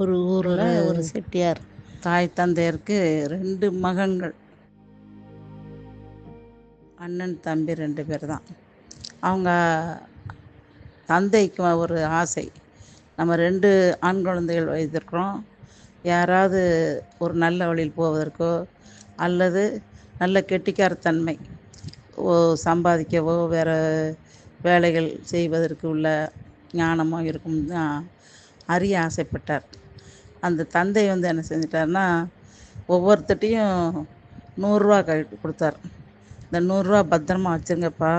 ஒரு ஊரில் ஒரு செட்டியார். தாய் தந்தையருக்கு ரெண்டு மகன்கள். அண்ணன் தம்பி ரெண்டு பேர் தான் அவங்க தந்தைக்கு ஒரு ஆசை. நம்ம ரெண்டு ஆண் குழந்தைகள் வைத்திருக்கிறோம். யாராவது ஒரு நல்ல வழியில் போவதற்கோ அல்லது நல்ல கெட்டிக்காரத்தன்மை ஓ சம்பாதிக்கவோ வேறு வேலைகள் செய்வதற்கு உள்ள ஞானமோ இருக்கும் தான் அறிய ஆசைப்பட்டார். அந்த தந்தை வந்து என்ன செஞ்சிட்டாருன்னா ஒவ்வொருத்தட்டையும் நூறுரூவா கை கொடுத்தார். இந்த நூறுரூவா பத்திரமா வச்சுருங்கப்பா.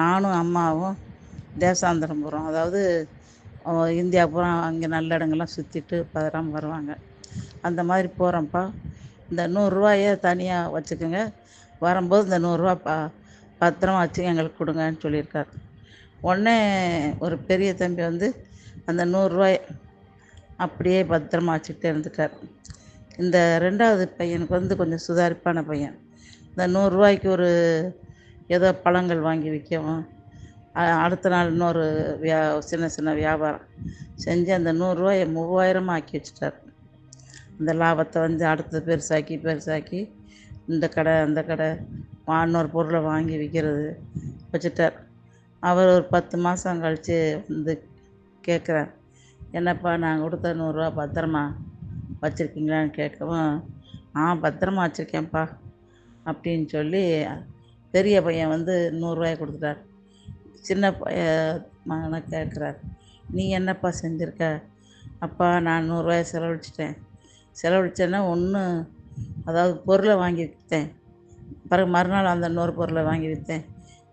நானும் அம்மாவும் தேசாந்திரம் போகிறோம் அதாவது இந்தியா பூரா அங்கே நல்ல இடங்கள்லாம் சுற்றிட்டு பதறாமல் வருவாங்க. அந்த மாதிரி போகிறோம்ப்பா இந்த நூறுரூவாயே தனியாக வச்சுக்கோங்க. வரும்போது இந்த நூறுரூவா பா பத்திரமா வச்சு எங்களுக்கு கொடுங்கன்னு சொல்லியிருக்காரு. உடனே ஒரு பெரிய தம்பி வந்து அந்த நூறுரூவாய் அப்படியே பத்திரமா வச்சுக்கிட்டே இருந்துட்டார். இந்த ரெண்டாவது பையனுக்கு வந்து கொஞ்சம் சுதாரிப்பான பையன். இந்த நூறுரூவாய்க்கு ஒரு ஏதோ பழங்கள் வாங்கி விற்கவும் அடுத்த நாள் இன்னொரு வியா சின்ன சின்ன வியாபாரம் செஞ்சு அந்த நூறுரூவாயை மூவாயிரமாக ஆக்கி வச்சுட்டார். இந்த லாபத்தை வந்து அடுத்தது பெருசாக்கி பெருசாக்கி இந்த கடை அந்த கடை வா- இன்னொரு பொருளை வாங்கி விற்கிறது வச்சுட்டார். அவர் ஒரு பத்து மாதம் கழித்து வந்து கேட்குறார். என்னப்பா நான் கொடுத்த நூறுரூவா பத்திரமா? வச்சுருக்கீங்களான்னு கேட்கவும் ஆ பத்திரமா வச்சுருக்கேன்ப்பா அப்படின்னு சொல்லி பெரிய பையன் வந்து நூறுரூவாய் கொடுத்துட்டார். சின்ன பைய மகனை கேட்குறார் நீ என்னப்பா செஞ்சுருக்க? அப்பா நான் நூறுரூவாயை செலவழிச்சிட்டேன். செலவழிச்சேன்னா ஒன்று அதாவது பொருளை வாங்கி விற்றேன் பிறகு மறுநாள் அந்த இன்னொரு பொருளை வாங்கி விற்றேன்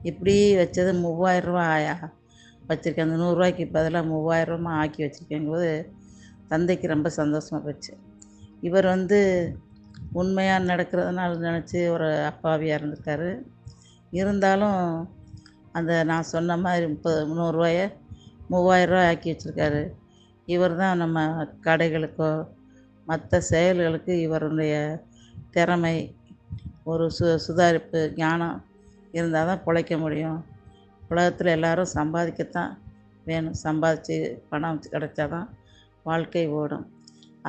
இப்படி வச்சது மூவாயிரரூவா ஆயா? வச்சுருக்கேன். அந்த நூறுரூவாய்க்கு பதிலாக மூவாயிரரூவா ஆக்கி வச்சுருக்கேங்கும்போது தந்தைக்கு ரொம்ப சந்தோஷமாக போச்சு. இவர் வந்து உண்மையாக நடக்கிறதுனால நினச்சி ஒரு அப்பாவியாக இருந்திருக்காரு. இருந்தாலும் அந்த நான் சொன்ன மாதிரி முப்பது நூறுரூவாய மூவாயிரரூவா ஆக்கி வச்சுருக்காரு. இவர் தான் நம்ம கடைகளுக்கோ மற்ற செயல்களுக்கு இவருடைய திறமை ஒரு சு சுதாரிப்பு ஞானம் இருந்தால் தான் பிழைக்க முடியும். உலகத்தில் எல்லாரும் சம்பாதிக்கத்தான் வேணும். சம்பாதிச்சு பணம் கிடைச்சா தான் வாழ்க்கை ஓடும்.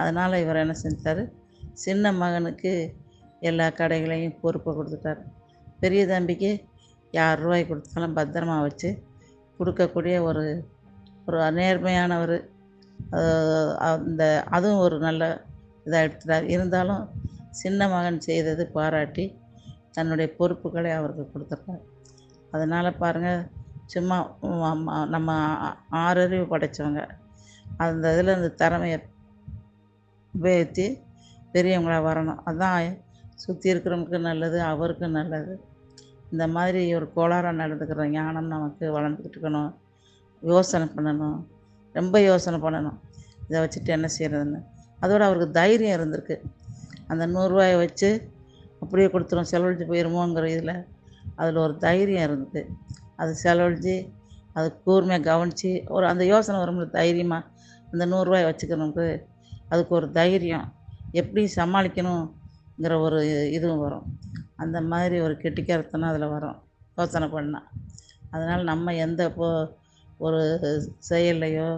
அதனால் இவர் என்ன செஞ்சார்? சின்ன மகனுக்கு எல்லா கடைகளையும் பொறுப்பை கொடுத்துட்டார். பெரிய தம்பிக்கு யார் ரூபாய் கொடுத்தாலும் பத்திரமா வச்சு கொடுக்கக்கூடிய ஒரு ஒரு நேர்மையானவர். அந்த அதுவும் ஒரு நல்ல இதாக எடுத்துட்டார். இருந்தாலும் சின்ன மகன் செய்தது பாராட்டி தன்னுடைய பொறுப்புகளை அவருக்கு கொடுத்துட்டார். அதனால் பாருங்கள் சும்மா நம்ம ஆறறிவு படைச்சவங்க. அந்த இதில் அந்த திறமையை உபயோகித்து பெரியவங்களாக வரணும். அதான் சுற்றி இருக்கிறவங்களுக்கு நல்லது அவருக்கும் நல்லது. இந்த மாதிரி ஒரு கோளாறாக நடந்துக்கிற ஞானம் நமக்கு வளர்ந்துக்கிட்டு இருக்கணும். யோசனை பண்ணணும். ரொம்ப யோசனை பண்ணணும். இதை வச்சுட்டு என்ன செய்கிறதுன்னு அதோட அவருக்கு தைரியம் இருந்திருக்கு. அந்த நூறுரூவாயை வச்சு அப்படியே கொடுத்துரும். செலவழிச்சு போயிருமோங்கிற இதில் அதில் ஒரு தைரியம் இருந்தது. அது செலவழிச்சு அது கூர்மையாக கவனித்து ஒரு அந்த யோசனை வரும்போது தைரியமாக அந்த நூறுரூவாய் வச்சுக்கணுக்கு அதுக்கு ஒரு தைரியம். எப்படி சமாளிக்கணுங்கிற ஒரு இதுவும் வரும். அந்த மாதிரி ஒரு கெட்டிக்காரத்தனம் அதில் வரும். யோசனை பண்ணால் அதனால் நம்ம எந்த இப்போ ஒரு செயல்லையோ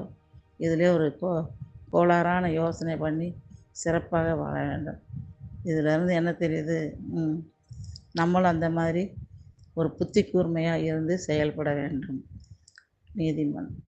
இதுலேயோ ஒரு கோ கோளாறான யோசனை பண்ணி சிறப்பாக வாழ வேண்டும். இதிலேருந்து என்ன தெரியுது? நம்மளும் அந்த மாதிரி ஒரு புத்தி கூர்மையாக இருந்து செயல்பட வேண்டும். நீதிமன்றம்